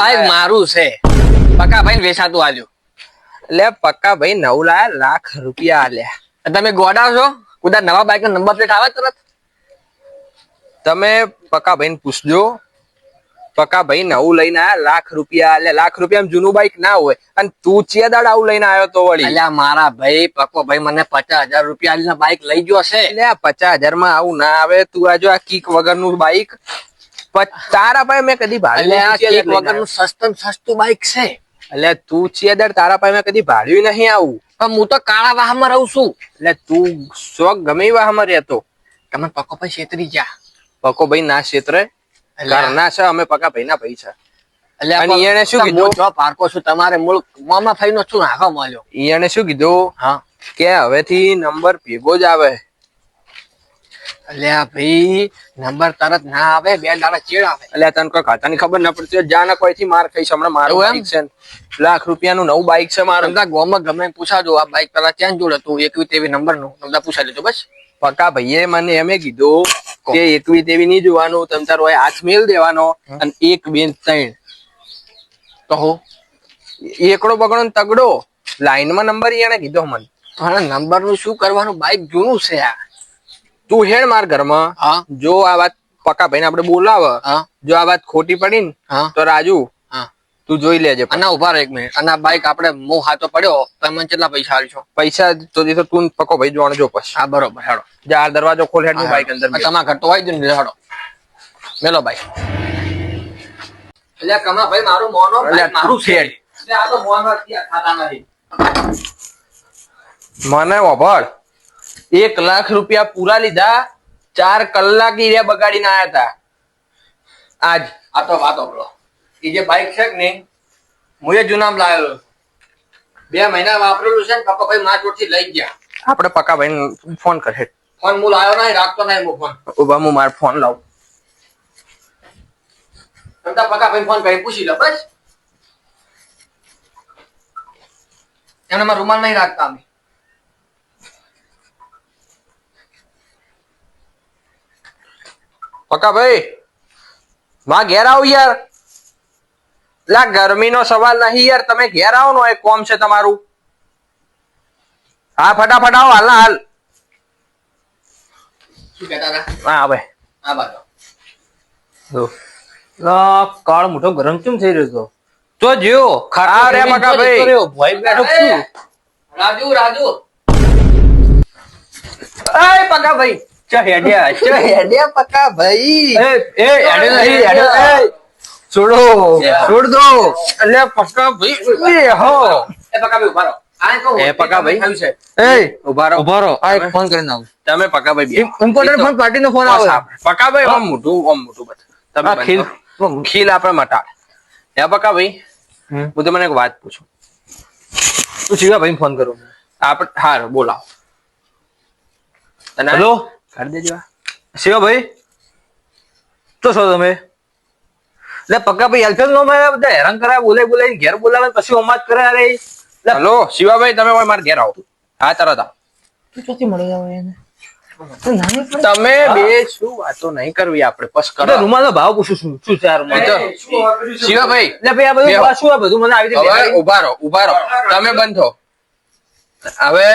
Bike મારું છે. પક્કા ભાઈ વેચાતું આલ્યું. એટલે પક્કા ભાઈ નવ લાયા લાખ રૂપિયા આલ્યા. તમે ગોડા છો? કુદા નવા બાઈક નો નંબર પ્લેટ આવે તરત? તમે પક્કા ભાઈ પૂછજો. પક્કા ભાઈ નવું લઈને આયા લાખ રૂપિયા આલ્યા. લાખ રૂપિયા જૂનું બાઈક ના હોય. અને તું ચિયાદાડ આવું લઈને આવ્યો તો વળી? અલ્યા મારા ભાઈ પક્કો ભાઈ મને પચાસ હજાર રૂપિયા બાઈક લઈ ગયો છે. એટલે પચાસ હજારમાં આવું ના આવે. તું આજો આ કીક વગરનું બાઈક પ- તારા પાસે મેં કદી ભાડું એટલે આ નથી કેક લઈને વગરનું સસ્તું સસ્તું બાઈક છે. એટલે તું ચિયાદાડ તારા પાસે મેં કદી ભાડ્યું નહીં આવું. પણ હું તો કાળા વાહમાં રહું છું. એટલે તું શોખ ગમે વાહમાં રહેતો. તમે પક્કો ભાઈ છેતરી જા પકો ભાઈ ના ના ઘરના છે અમે પકા ભાઈ ના ભાઈ છે. એટલે અને એને શું કીધું? જો પારકો છું તમારે મૂળ મામા ફઈ નો છું નાખો મળ્યો? એને શું કીધું? હા. કે હવેથી નંબર ભેગો જ આવે. આ ભાઈ નંબર તરત ના આવે બે દાડા ચેડ આવે. એટલે તને કોઈ ખાતાની ખબર ના પડતી હોય, જા ના કોઈથી માર ખાઈશ. હમણાં મારું? બાઈક છે ને. લાખ રૂપિયાનું નવું બાઈક છે મારું. ગોમ ગોમાં ગમે પૂછાજો આ બાઈક પેલા ત્યાં જોડે હતું? એકવી તેવી નંબરનું અમદા પૂછા લેજો બસ. પકા ભાઈએ મને એમે કીધું કે. એકવી તેવી નહીં જોવાનું તમ તારો હાથ મેલ દેવાનો અને એક બે ને ત્રણ કહો એકડો બગડો ને તગડો. લાઈનમાં નંબર એને કીધો મને. પણ નંબરનું શું કરવાનું? બાઈક જૂનું છે આ. તું હેડ માર ઘરમાં. જો આ વાત પકા ભાઈ આપડે બોલાવે. જો આ વાત ખોટી પડી ને તો રાજુ તું જોઈ લેજે અને ઊભા રહો એક મિનિટ. અને બાઈક આપણે મો હાથો પડ્યો તમે મને કેટલા પૈસા આલશો પૈસા તો દીધો તું પકો ભાઈ જોણજો પછી. હા બરોબર હેડો. જા આ દરવાજો ખોલ હેડ બાઈક અંદર તમારા ઘર તો જ ને હેડો. મેલો ભાઈ એટલે કમા ભાઈ મારું મોનો મારું છે. આ તો મોનો ખાતા નથી. મને વભળ એક લાખ રૂપિયા પૂરા લીધા ચાર કલાક ઈર્યા બગાડીને આયા હતા. આજ. આ તો વાતો બોલો. એ જે બાઇક છે ને હું એ જૂનામ લાવેલો. બે મહિના વાપરેલું છે ને પપ્પા ભાઈ માં ચોટથી લઈ ગયા. આપણે પક્કા ભાઈ ફોન કરે ફોન હું લાવ્યો નહીં રાખતો નહીં હું ફોન ઊભા હું મારો ફોન લાવું. તમતા પક્કા ભાઈ ફોન કરી પૂછી લો બસ. એમને રૂમાલ નહીં રાખતા અમે. પકા ભાઈ માં ઘેર આવું યાર. લા ગરમીનો સવાલ નહીં યાર તમે ઘેર આવો ને એક કોમ છે તમારું. હા ફટાફટ આવો હાલ હાલ. હા હવે. કાળ મોટો ગરમ કેમ થઈ રહ્યો હતો તો જ્યો ખરા રે મકા ભાઈ. ભાઈ બેઠો છું. રાજુ રાજુ. એ પકા ભાઈ ચા હેડ્યા ચો હેડ્યા પકા ભાઈ. એ એ હેડે નહીં હેડે છોડો છોડ દો. એટલે પકા ભાઈ બેહો એ પકા ભાઈ ઊભા રહો. એ પકા ભાઈ. એ ઊભા રહો. આ એક ફોન કરીને આવું. તમે પકા ભાઈ ઇમ્પોર્ટન્ટ ફોન પાર્ટી નો ફોન આવે. પકા ભાઈ આમ મોટું આમ મોટું બતા તમે ખીલ. ખીલ ખીલ આપણે મટાડ હે પકા ભાઈ? હું તમને એક વાત પૂછું. તું ભાઈ ફોન કરું. આપણે હાર બોલાવો. અને હેલો કરી દેજો. શિવા ભાઈ તો છો તમે? એટલે પક્કા ભાઈ હેલ્પેલ નો મેં બધા હેરાન કરાય બોલે બોલે ઘેર બોલાવે પછી ઓમાત કરે અરે. હલો શિવાભાઈ તમે હોય મારા ઘેર આવો. હા તરત આવો મળી જાવ એને? તમે બે શું વાતો નહીં કરવી આપણે પસ કરો. રૂમાલ નો ભાવ પૂછું છું શું ચાર શિવાભાઈ એટલે ભાઈ આ બધું શું આ બધું મને આવી ઊભા રહો ઊભા રહો તમે બંધો. હવે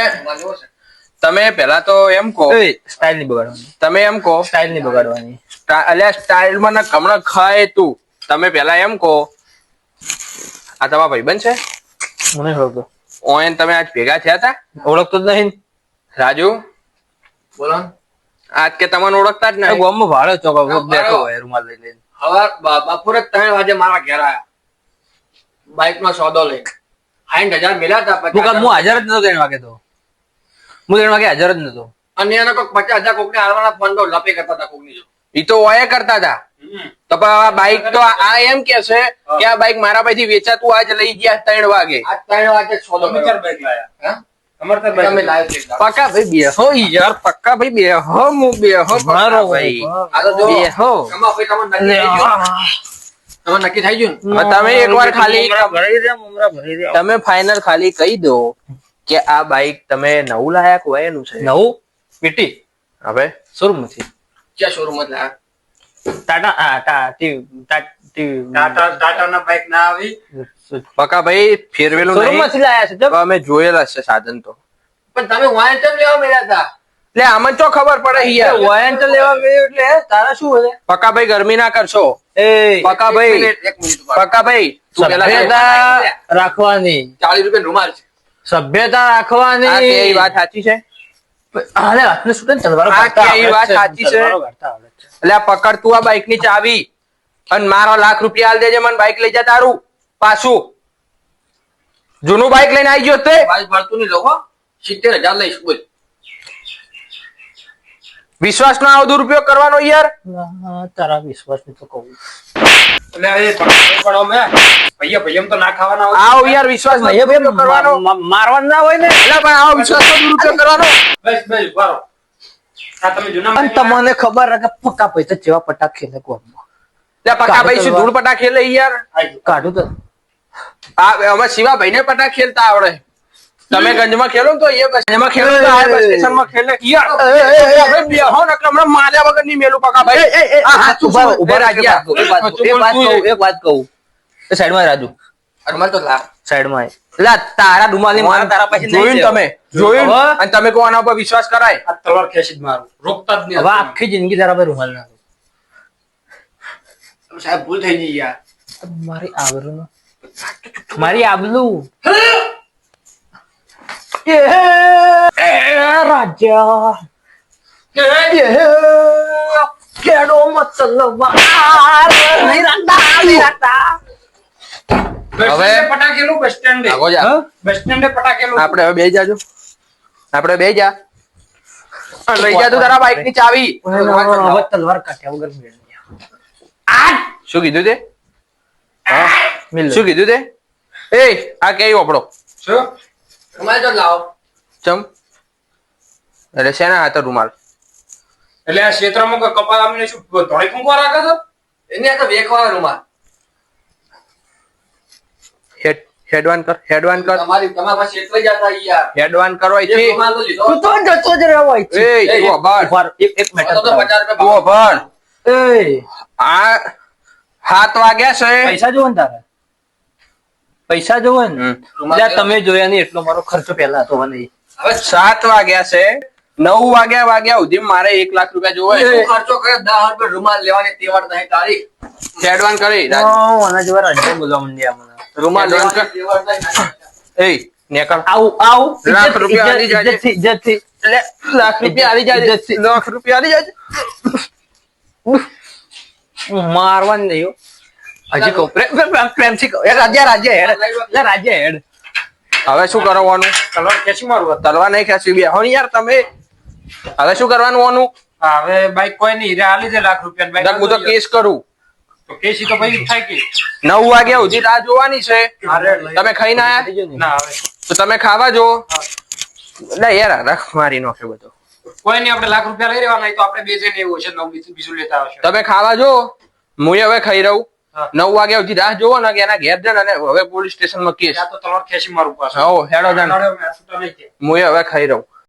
તમે પેલા તો એમ કહો સ્ટાઇલ નહીં બગાડવાની. તમે એમ કહો સ્ટાઇલ નહીં બગાડવાની. અલ્યા સ્ટાઇલમાં ના કમણા ખાય તું. તમે પેલા એમ કહો આ તમારા ભાઈબંધ છે? મને ખબર. ઓએન તમે આજ ભેગા થયા હતા ઓળખતો જ નહીં. રાજુ? બોલો આજ કે તમને ઓળખતા જ નહીં. ગોમ ભાડો ચોક. બેઠો હોય રૂમાલ લઈ લઈને હવાર બપોરે ત્રણ વાગે મારા ઘેર આવ્યા બાઇક નો સોદો લઈ સાઠ હજાર મિલ્યા હતા હું હું હાજર જ નતો ત્રણ વાગે તો. હું ત્રણ વાગે હાજર જ નતો. અને એને કોઈક પચાસ હજાર કોકને હાલવાના ફોન તો લપે કરતા હતા કોકની જો ઈ તો ઓય કરતા હતા. તો આ બાઈક તો આ આ એમ કે છે કે આ બાઈક મારા પાસેથી વેચાતું આજ લઈ ગયા ત્રણ વાગે. આજ ત્રણ વાગે છ કર્યો. હા? તમે લાવ્યો છે. એક દાડો. પક્કા ભાઈ બેહો યાર પક્કા ભાઈ બેહો હું બેહો પક્કા ભાઈ. આ તો જો બેહો. એમાં ભાઈ તમને નક્કી થઈ ગયું? તમે નક્કી થઈ ગયું તમે એકવાર ખાલી તમે ફાઇનલ ખાલી કહી દો. કે આ બાઈક તમે નવું લાયક હોય એનું છે? નવું? પીટી. હવે? શોરૂમથી ક્યાં શોરૂમમાં લાયા ટાટા આ ટા ટી- ટા- ટાટા ના બાઇક ના આવી? પકાભાઈ ફેરવેલું શોરૂમ નહીં લાયા છે અમે જોયેલા છે સાધન તો. પણ તમે વાંચન લેવા મળ્યા હતા? એટલે આમાં તો ખબર પડે યાર. વાયન તો લેવા ગયો એટલે તારા શું હશે પકા ભાઈ ગરમી ના કરશો. એ પકા ભાઈ. તું પેલા રાખવાની. ચાલીસ રૂપિયા રૂમાલ છે. સભ્યતા રાખવાની. એ વાત સાચી છે? હાલે હાથને શું કરે તલવારો આ કાઢતા કેવી આવડે વાત સાચી છે? તલવારો કાઢતા આવડે છે. એટલે પકડ તું આ બાઇકની ચાવી અને મારો લાખ રૂપિયા આલ દેજે મને બાઈક લઈ જા તારું પાછું. જૂનું બાઈક લઈને આવી ગયો તે. બાઈક ભરતું નહીં લોકો સિત્તેર હજાર લઈશ બોલ. વિશ્વાસ નો આવો દુરુપયોગ કરવાનો યાર. તારા વિશ્વાસનું તો કહું. તમને ખબર પક્કા પૈસા જેવા પટાક ખેલે ભાઈ શું ધૂળ પટા ખેલે યાર. કાઢું તો આ અમે શિવાભાઈ ને પટા ખેલતા આવડે. તમે ગંજમાં ખેલો તો એ બસ ખેલો તો આ બસ સ્ટેશનમાં ખેલે. યાર હવે બેહો ને હમણાં માર્યા વગર નહીં મેલું પકાભાઈ ભાઈ? ઊભા રાજ્યા. એક વાત કહું, એક વાત કહું, એક વાત કહું. એ સાઈડમાં રાજુ. રૂમાલ તો લાવ સાઈડમાં એટલે આ તારા ડુમાલી મારા તારા પાસે જોયું તમે? જોયું અને તમે કહો આના ઉપર વિશ્વાસ કરાય. આ તલવાર ખેંચી જ મારું. રોકતા જ નહીં હવે આખી જિંદગી તારા પર રૂમાલ ના સાહેબ ભૂલ થઈ ગઈ યાર. મારી આબરૂ મારી આબલું એ રાજા કેડો મતલબ નહીં રાખતા નહીં રાખતા હવે? પટાકેલું બસ સ્ટેન્ડે. આગો જા. બસ સ્ટેન્ડે પટાકેલું. આપણે હવે બે જાજો. આપણે બે જા. લઈ જા તું તારા બાઈકની ચાવી. હવે તલવાર કાઢ્યા વગર મેળ શું કીધું તે? હા? શું કીધું તે? એ આ કઈ આપડો શું? રૂમાલ તો લાવો. ચમ? એટલે શેના હાથે રૂમાલ? એટલે આ ક્ષેત્રમાં કોઈ કપાલ અમને શું ધોળી ફૂંકવા રાખે છો? એને આ તો વેખવા રૂમાલ. હેડ હેડવાન કર હેડવાન કર. તમારી તમારા પાસે એટલે જ હતા યાર. હેડવાન કરો છે. તો તું જતો જ રહેવો હોય છે. એ ઊભા રહો, એક એક મિનિટ તો તો પચાસ ઓ રૂપિયા એ. આ સાત વાગ્યા છે. પૈસા જોવો તારે? પૈસા જોવે ને. એટલે તમે જોયા નહીં એટલો મારો ખર્ચો પહેલા હતો હવે હવે સાત વાગ્યા છે નવ વાગ્યા વાગ્યા સુધી મારે એક લાખ રૂપિયા જોવે ખર્ચો કરે દસ રૂપિયા રૂમાલ લેવાની તેવડ નહીં તારી. હેડવાન કરી મને જોવા રાજ્ય બોલવા માંડ્યા મને. રૂમાલ. એ નેકળ. આવું આવું. લાખ રૂપિયા આવી જાય. એટલે લાખ રૂપિયા આવી જાય. લાખ રૂપિયા આવી જાય મારવાનું નહીં. હજી કહું. પ્રેમ- પ્રેમ- પ્રેમ- પ્રેમથી કહું. રાજ્ય રાજ્ય હેડ. રાજ્ય હેડ. હવે શું કરવાનું? તલવાર ખેંચી મારું તલવાર નહીં ખેંચી બેહો ને યાર તમે. હવે શું કરવાનું ઓનું? હવે બાઈક કોઈ નહીં. હીરે આલી દે લાખ રૂપિયા બાઈક હું તો કેસ કરું. તો કેસ તો ભાઈ થાય કે. નવ વાગ્યા સુધી રાહ જોવાની છે. તમે ખાઈને આયા? ના હવે. તો તમે ખાવા જો. એટલે યાર રખ મારી નોખે બધો. કોઈ નહીં આપણે લાખ રૂપિયા લઈ રહેવાના. તો આપણે બે જઈને એવું છે. નવ બીજું લેતા આવશે. તમે ખાવા જો. હું હવે ખાઈ રહું. નવ વાગ્યા સુધી રાહ જોવો ને કે એના ઘેર જણ અને હવે પોલીસ સ્ટેશનમાં કેસ તો તલવાર ખેંચી મારું પાછું હેડો જાણ. હું હવે ખાઈ રહું.